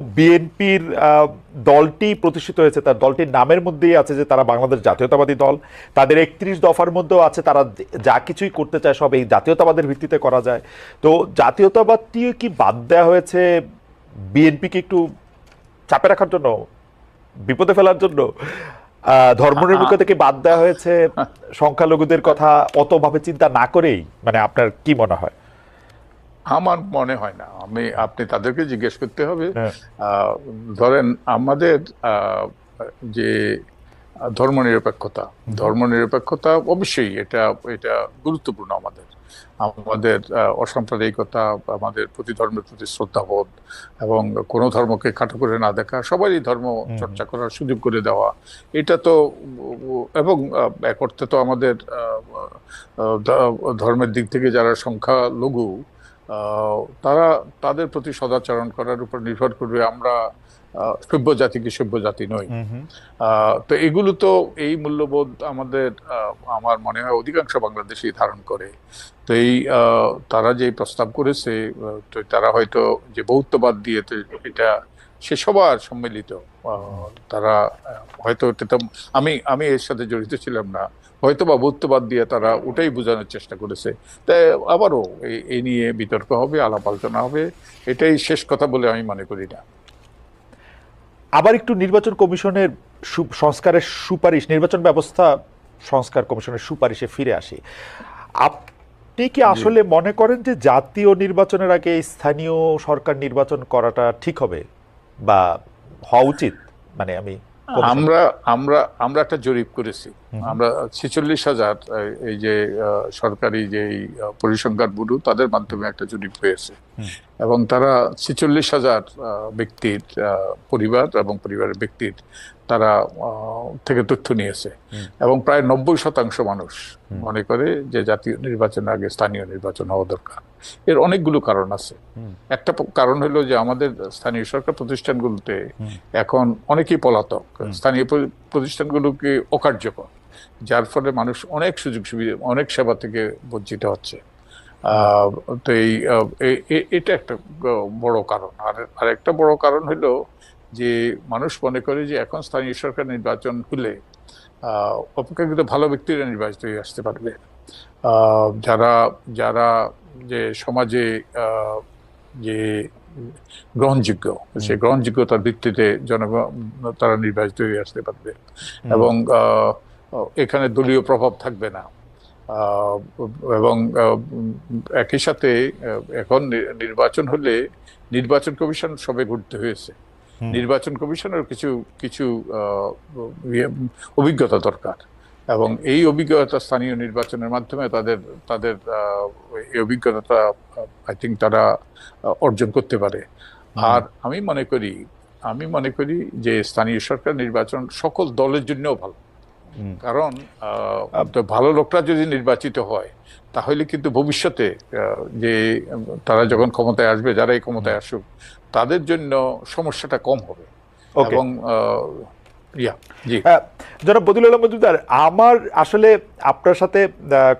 বিএনপির দলটি প্রতিষ্ঠিত হয়েছে তার দলটির নামের মধ্যেই আছে যে তারা বাংলাদেশ জাতীয়তাবাদী দল। তাদের একত্রিশ দফার মধ্যেও আছে তারা যা কিছুই করতে চায় সব এই জাতীয়তাবাদের ভিত্তিতে করা যায়। তো জাতীয়তাবাদটি কি বাদ দেওয়া হয়েছে বিএনপিকে একটু চাপে রাখার জন্য? বিপদে ফেলার জন্য? ধর্মনিরপেক্ষ থেকে বাদ দেওয়া হয়েছে? সংখ্যালঘুদের কথা অতভাবে চিন্তা না করেই? মানে আপনার কি মনে হয়? আমার মনে হয় না। আমি আপনি তাদেরকে জিজ্ঞেস করতে হবে। হ্যাঁ। ধরেন আমাদের যে ধর্মনিরপেক্ষতা ধর্মনিরপেক্ষতা অবশ্যই এটা এটা গুরুত্বপূর্ণ আমাদের। আমাদের অসাম্প্রদায়িকতা আমাদের প্রতি ধর্মের প্রতি শ্রদ্ধাবোধ এবং কোনো ধর্মকে খাটো করে না দেখা সবারই ধর্ম চর্চা করার সুযোগ করে দেওয়া এটা তো এবং এক অর্থে তো আমাদের ধর্মের দিক থেকে যারা সংখ্যালঘু আহ, তারা তাদের প্রতি সদাচরণ করার উপর নির্ভর করবে আমরা সভ্য জাতি কি সভ্য জাতি নই আহ, তো এগুলো তো এই মূল্যবোধ আমাদের আহ, আমার মনে হয় অধিকাংশ বাংলাদেশি ধারণ করে। তো এই তারা যে প্রস্তাব করেছে তো তারা হয়তো যে বৌদ্ধবাদ দিয়ে তো এটা সে সবার সম্মিলিত। তারা হয়তো আমি আমি এর সাথে জড়িত ছিলাম না। হয়তো বা বহুত্ববাদ দিয়ে তারা ওটাই বোঝানোর চেষ্টা করেছে। তাই আবারও এই- নিয়ে বিতর্ক হবে আলাপ আলোচনা হবে এটাই শেষ কথা বলে আমি মনে করি না। আবার একটু নির্বাচন কমিশনের সংস্কারের সুপারিশ নির্বাচন ব্যবস্থা সংস্কার কমিশনের সুপারিশে ফিরে আসি। আপনি কি আসলে মনে করেন যে জাতীয় নির্বাচনের আগে স্থানীয় সরকার নির্বাচন করাটা ঠিক হবে? বা হওয়া উচিত? মানে আমি আমরা আমরা আমরা একটা জরিপ করেছি। আমরা ছেচল্লিশ হাজার এই- যে সরকারি যে পরিসংখ্যান ব্যুরো তাদের মাধ্যমে একটা জরিপ হয়েছে এবং তারা ছেচল্লিশ হাজার ব্যক্তির পরিবার এবং পরিবারের ব্যক্তির তারা থেকে তথ্য নিয়েছে। এবং প্রায় নব্বই শতাংশ মানুষ মনে করে যে জাতীয় নির্বাচনের আগে স্থানীয় নির্বাচন হওয়া দরকার। এর অনেকগুলো কারণ আছে। একটা কারণ হলো যে আমাদের স্থানীয় সরকার প্রতিষ্ঠানগুলোতে এখন অনেকেই পলাতক। স্থানীয় প্রতিষ্ঠানগুলোকে অকার্যকর। যার ফলে মানুষ অনেক সুযোগ সুবিধা অনেক সেবা থেকে বঞ্চিত হচ্ছে। তো এই এটা একটা বড় কারণ। আর আরেকটা বড় কারণ হলো যে মানুষ মনে করে যে এখন স্থানীয় সরকার নির্বাচন হলে অপেক্ষাকৃত ভালো ব্যক্তিরা নির্বাচিত হয়ে আসতে পারবে। যারা যারা যে সমাজে যে গ্রহণযোগ্য সেই গ্রহণযোগ্যতার ভিত্তিতে জনগণ তারা নির্বাচিত হয়ে আসতে পারবে। এবং আহ, এখানে দলীয় প্রভাব থাকবে না। এবং একই সাথে এখন নির্বাচন হলে নির্বাচন কমিশন সবে ঘুরতে হয়েছে। নির্বাচন কমিশনের কিছু কিছু ইয়ে, অভিজ্ঞতা দরকার। এবং এই অভিজ্ঞতা স্থানীয় নির্বাচনের মাধ্যমে তাদের তাদের এই অভিজ্ঞতাটা আই থিঙ্ক তারা অর্জন করতে পারে। আর আমি মনে করি আমি মনে করি যে স্থানীয় সরকার নির্বাচন সকল দলের জন্যও ভালো। কারণ ভালো লোকরা যদি নির্বাচিত হয় তাহলে কিন্তু ভবিষ্যতে যে তারা যখন ক্ষমতায় আসবে যারা এই ক্ষমতায় আসুক তাদের জন্য সমস্যাটা কম হবে. এবং জনাব বদিউল মজুমদার আমার আসলে আপনার সাথে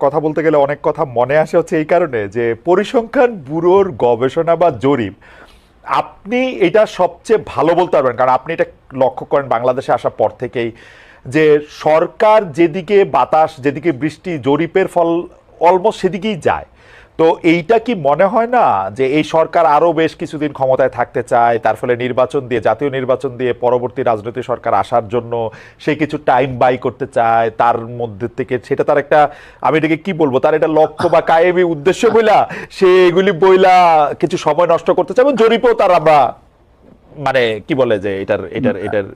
কথা বলতে গেলে অনেক কথা মনে আসে হচ্ছে এই কারণে যে পরিসংখ্যান ব্যুরোর গবেষণা বা জরিপ আপনি এটা সবচেয়ে ভালো বলতে পারবেন। কারণ আপনি এটা লক্ষ্য করেন বাংলাদেশে আসার পর থেকেই। যে সরকার যেদিকে বাতাস, যেদিকে বৃষ্টি জরিপের ফল অলমোস্ট সেদিকেই যায়। তো এইটা কি মনে হয় না যে এই সরকার আরও বেশ কিছুদিন ক্ষমতায় থাকতে চায়, তার ফলে নির্বাচন দিয়ে, জাতীয় নির্বাচন দিয়ে পরবর্তী রাজনৈতিক সরকার আসার জন্য সে কিছু টাইম বাই করতে চায়, তার মধ্যে থেকে সেটা তার একটা, আমি এটাকে কি বলব, তার এটা লক্ষ্য বা কায়েমি উদ্দেশ্য বইলা সে এগুলি বইলা কিছু সময় নষ্ট করতে চায় এবং জরিপেও তার আমরা মানে কি বলে যে এটার এটার এটার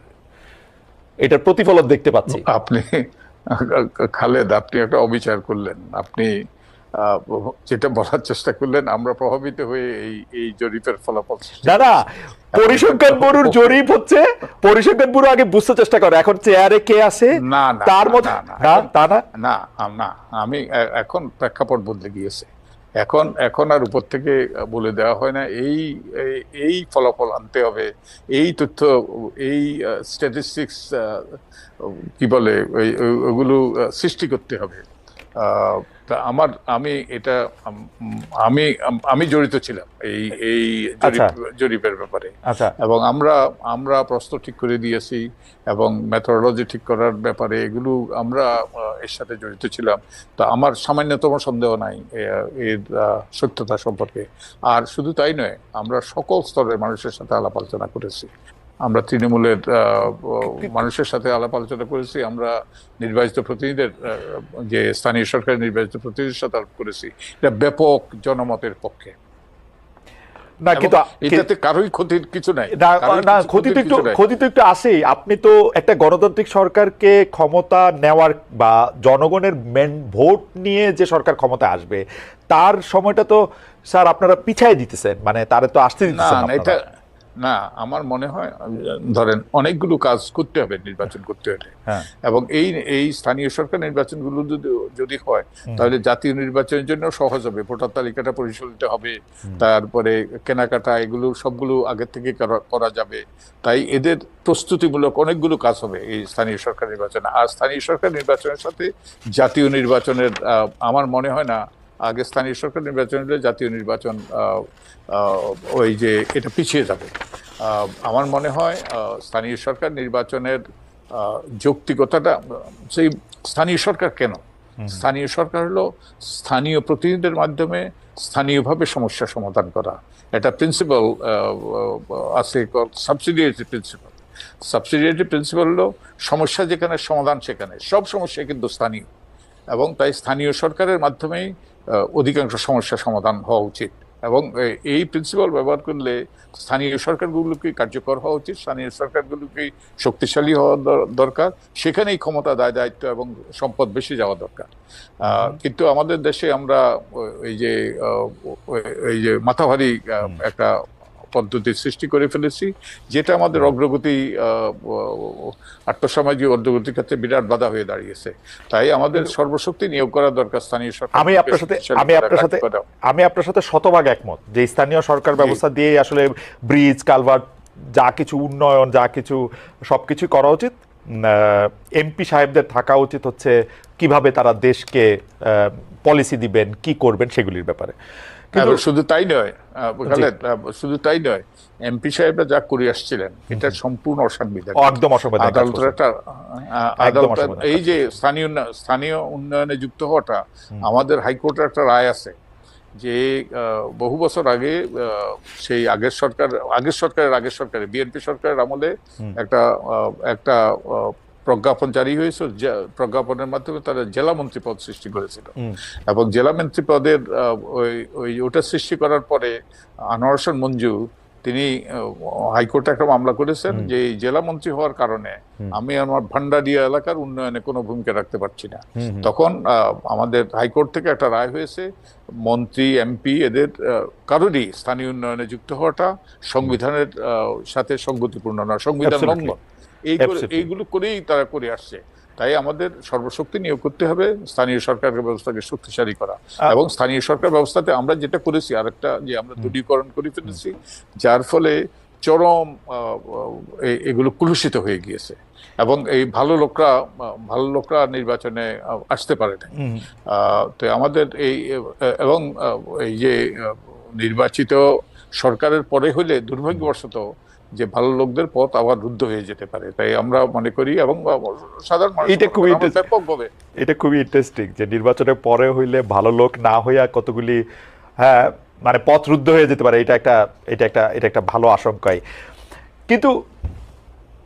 এটার প্রতিফলন দেখতে পাচ্ছি। আপনি খালেদ আপনি একটা অবিচার করলেন। আপনি যেটা বলার চেষ্টা করলেন আমরা প্রভাবিত হয়ে এই এই জরিপের ফলাফল না পরিসংখ্যান ব্যুরোর জরিপ হচ্ছে পরিসংখ্যান ব্যুরো আগে বুঝতে চেষ্টা করে। এখন চেয়ারে কে আছে? না, তার মধ্যে না তা না? না আমি এখন প্রেক্ষাপট বদলে গিয়েছে। এখন এখন আর উপর থেকে বলে দেওয়া হয় না এই এই- এই ফলাফল আনতে হবে এই তথ্য এই স্ট্যাটিস্টিক্স কি বলে ওগুলো সৃষ্টি করতে হবে। তা আমার আমি এটা আমি আমি জড়িত ছিলাম এই এই আচ্ছা। জরিপের ব্যাপারে। আচ্ছা। এবং আমরা আমরা প্রশ্ন ঠিক করে দিয়েছি এবং মেথোডোলজি ঠিক করার ব্যাপারে এগুলো আমরা এর সাথে জড়িত ছিলাম। তো আমার সামান্যতম সন্দেহ নাই এর সত্যতা সম্পর্কে। আর শুধু তাই নয়, আমরা সকল স্তরের মানুষের সাথে আলাপ আলোচনা করেছি। আমরা তৃণমূলের মানুষের সাথে আলাপ আলোচনা করেছি। আমরা নির্বাচিত প্রতিনিধিদের যে স্থানীয় সরকারের নির্বাচিত প্রতিনিধির সাথে আলাপ করেছি। এটা ব্যাপক জনমতের পক্ষে। না কিন্তু এটাতে কারোই ক্ষতির কিছু নাই। না ক্ষতি তো একটু ক্ষতি তো একটু আসেই আপনি তো একটা গণতান্ত্রিক সরকারকে ক্ষমতা নেওয়ার বা জনগণের মেন ভোট নিয়ে যে সরকার ক্ষমতা আসবে তার সময়টা তো স্যার আপনারা পিছাই দিতেছেন। মানে তারে তো আসতে দিতেছেন না এটা না আমার মনে হয় ধরেন অনেকগুলো কাজ করতে হবে নির্বাচন করতে হলে। হ্যাঁ। এবং এই এই স্থানীয় সরকার নির্বাচনগুলো যদি যদি হয় তাহলে জাতীয় নির্বাচনের জন্য সহজ হবে। ভোটার তালিকাটা পরিচালিত হবে। তারপরে কেনাকাটা এগুলো সবগুলো আগের থেকে করা- যাবে। তাই এদের প্রস্তুতিমূলক অনেকগুলো কাজ হবে এই স্থানীয় সরকার নির্বাচনে। আর স্থানীয় সরকার নির্বাচনের সাথে জাতীয় নির্বাচনের আমার মনে হয় না আগে স্থানীয় সরকার নির্বাচন হলে জাতীয় নির্বাচন ওই যে এটা পিছিয়ে যাবে। আমার মনে হয় স্থানীয় সরকার নির্বাচনের যৌক্তিকতাটা সেই স্থানীয় সরকার কেন? স্থানীয় সরকার হলো স্থানীয় প্রতিনিধিদের মাধ্যমে স্থানীয়ভাবে সমস্যা সমাধান করা। এটা প্রিন্সিপাল আছে সাবসিডিয়ারি প্রিন্সিপাল সাবসিডিয়ারি প্রিন্সিপাল হলো সমস্যা যেখানে সমাধান সেখানে। সব সমস্যা কিন্তু স্থানীয়। এবং তাই স্থানীয় সরকারের মাধ্যমেই অধিকাংশ সমস্যা সমাধান হওয়া উচিত। এবং এই প্রিন্সিপাল ব্যবহার করলে স্থানীয় সরকারগুলোকে কার্যকর হওয়া উচিত স্থানীয় সরকারগুলোকে শক্তিশালী হওয়া দর- দরকার সেখানেই ক্ষমতা দায় দায়িত্ব এবং সম্পদ বেশি যাওয়া দরকার। কিন্তু আমাদের দেশে আমরা এই যে এই যে মাথাভারী একটা পদ্ধতির সৃষ্টি করে ফেলেছি যেটা আমাদের অগ্রগতি আর্থসামাজিক অগ্রগতির ক্ষেত্রে বিরাট বাধা হয়ে দাঁড়িয়েছে। তাই আমাদের সর্বশক্তি নিয়োগ করা দরকার স্থানীয় সরকার আমি আপনার সাথে আমি আপনার সাথে আমি আপনার সাথে শতভাগ একমত যে স্থানীয় সরকার ব্যবস্থা দিয়ে আসলে ব্রিজ কালভার্ট যা কিছু উন্নয়ন যা কিছু সবকিছু করা উচিত। এমপি সাহেবদের থাকা উচিত হচ্ছে কীভাবে তারা দেশকে পলিসি দিবেন কি করবেন সেগুলির ব্যাপারে। শুধু তাই নয় শুধু তাই নয় এমপি সাহেবরা যা করে আসছিলেন এটা সম্পূর্ণ অসাংবিধানিক একদম অসাংবিধানিক আদালতের একটা আদালত এই যে স্থানীয় স্থানীয় উন্নয়নে যুক্ত হওয়াটা আমাদের হাইকোর্টের একটা রায় আছে যে বহু বছর আগে সেই আগের সরকার আগের সরকারের আগের সরকারে বিএনপি সরকারের আমলে একটা একটা প্রজ্ঞাপন জারি হয়েছে যে প্রজ্ঞাপনের মাধ্যমে তারা জেলা মন্ত্রী পদ সৃষ্টি করেছিল। এবং জেলা মন্ত্রী পদের ওই ওই ওটা সৃষ্টি করার পরে আনোয়ার হোসেন মঞ্জু তিনি হাইকোর্টে একটা মামলা করেছেন যে জেলা মন্ত্রী হওয়ার কারণে আমি আমার ভান্ডারিয়া এলাকার উন্নয়নে কোনো ভূমিকা রাখতে পারছি না। তখন আমাদের হাইকোর্ট থেকে একটা রায় হয়েছে মন্ত্রী এমপি এদের কারোরই স্থানীয় উন্নয়নে যুক্ত হওয়াটা সংবিধানের সাথে সংগতিপূর্ণ নয় সংবিধান লঙ্ঘন। এই এইগুলো করেই তারা করে আসছে। তাই আমাদের সর্বশক্তি নিয়োগ করতে হবে স্থানীয় সরকার ব্যবস্থাকে শক্তিশালী করা। এবং স্থানীয় সরকার ব্যবস্থাতে আমরা যেটা করেছি আরেকটা যে আমরা দূরীকরণ করে ফেলেছি যার ফলে চরম এগুলো কুলুষিত হয়ে গিয়েছে। এবং এই ভালো লোকরা ভালো লোকরা নির্বাচনে আসতে পারে না আহ, তো আমাদের এই এবং এই যে নির্বাচিত সরকারের পরে হলে দুর্ভাগ্যবশত যে ভালো লোকদের পথ আবার রুদ্ধ হয়ে যেতে পারে। তাই আমরা মনে করি এবং সাধারণ এটা খুবই ব্যাপকভাবে। এটা খুবই ইন্টারেস্টিং যে নির্বাচনের পরে হইলে ভালো লোক না হইয়া কতগুলি হ্যাঁ মানে পথ রুদ্ধ হয়ে যেতে পারে এটা একটা এটা একটা এটা একটা ভালো আশঙ্কাই। কিন্তু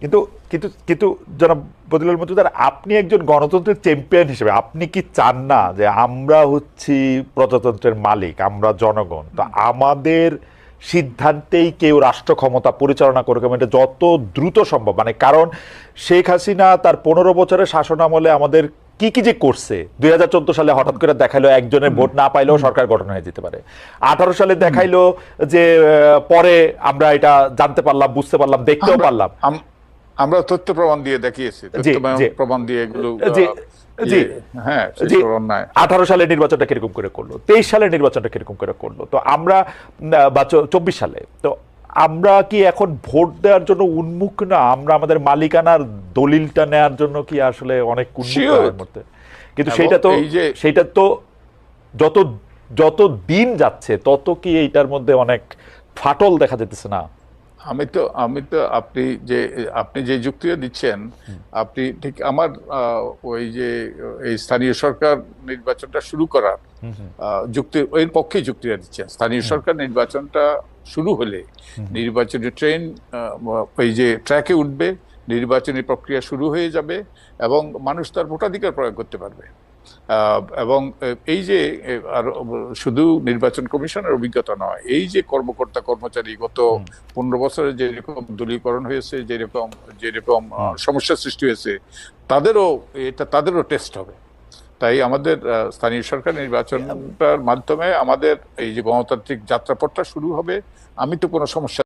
কিন্তু কিন্তু কিন্তু জনাব বদিলুল মজুদার আপনি একজন গণতন্ত্রের চ্যাম্পিয়ন হিসেবে আপনি কি চান না যে আমরা হচ্ছি প্রজাতন্ত্রের মালিক আমরা জনগণ? তো আমাদের সিদ্ধান্তেই কেউ রাষ্ট্র ক্ষমতা পরিচালনা করুক এবং এটা যত দ্রুত সম্ভব। মানে কারণ শেখ হাসিনা তার পনেরো বছরের শাসন আমলে আমাদের কি কি যে করছে দুই সালে হঠাৎ করে দেখাইলো একজনের ভোট না পাইলেও সরকার গঠন হয়ে যেতে পারে। আঠারো সালে দেখাইলো যে পরে আমরা এটা জানতে পারলাম বুঝতে পারলাম দেখতেও পারলাম। আমরা তথ্য প্রমাণ দিয়ে দেখিয়েছি প্রমাণ দিয়ে এগুলো জি, হ্যাঁ আঠারো সালে নির্বাচনটা কীরকম করে করল? তেইশ সালে নির্বাচনটা কীরকম করে করল? তো আমরা বা চব্বিশ সালে। তো আমরা কি এখন ভোট দেওয়ার জন্য উন্মুখ না? আমরা আমাদের মালিকানার দলিলটা নেওয়ার জন্য কি আসলে অনেক মুহূর্তে? কিন্তু এবং সেটা তো সেটা তো যত যত দিন যাচ্ছে তত কি এইটার মধ্যে অনেক ফাটল দেখা যেতেছে না? আমি তো আমি তো আপনি যে আপনি যে যুক্তিটা দিচ্ছেন আপনি ঠিক আমার ওই যে এই স্থানীয় সরকার নির্বাচনটা শুরু করার যুক্তি এর পক্ষে যুক্তিটা দিচ্ছেন। স্থানীয় সরকার নির্বাচনটা শুরু হলে নির্বাচনী ট্রেন ওই যে ট্র্যাকে উঠবে নির্বাচনী প্রক্রিয়া শুরু হয়ে যাবে এবং মানুষ তার ভোটাধিকার প্রয়োগ করতে পারবে। এবং এই যে আর শুধু নির্বাচন কমিশনের অভিজ্ঞতা নয় এই যে কর্মকর্তা কর্মচারী গত পনেরো বছরে যেরকম দলীয়করণ হয়েছে যেরকম যেরকম সমস্যা সৃষ্টি হয়েছে তাদেরও এটা তাদেরও টেস্ট হবে। তাই আমাদের স্থানীয় সরকার নির্বাচনটার মাধ্যমে আমাদের এই যে গণতান্ত্রিক যাত্রাপথটা শুরু হবে আমি তো কোনো সমস্যা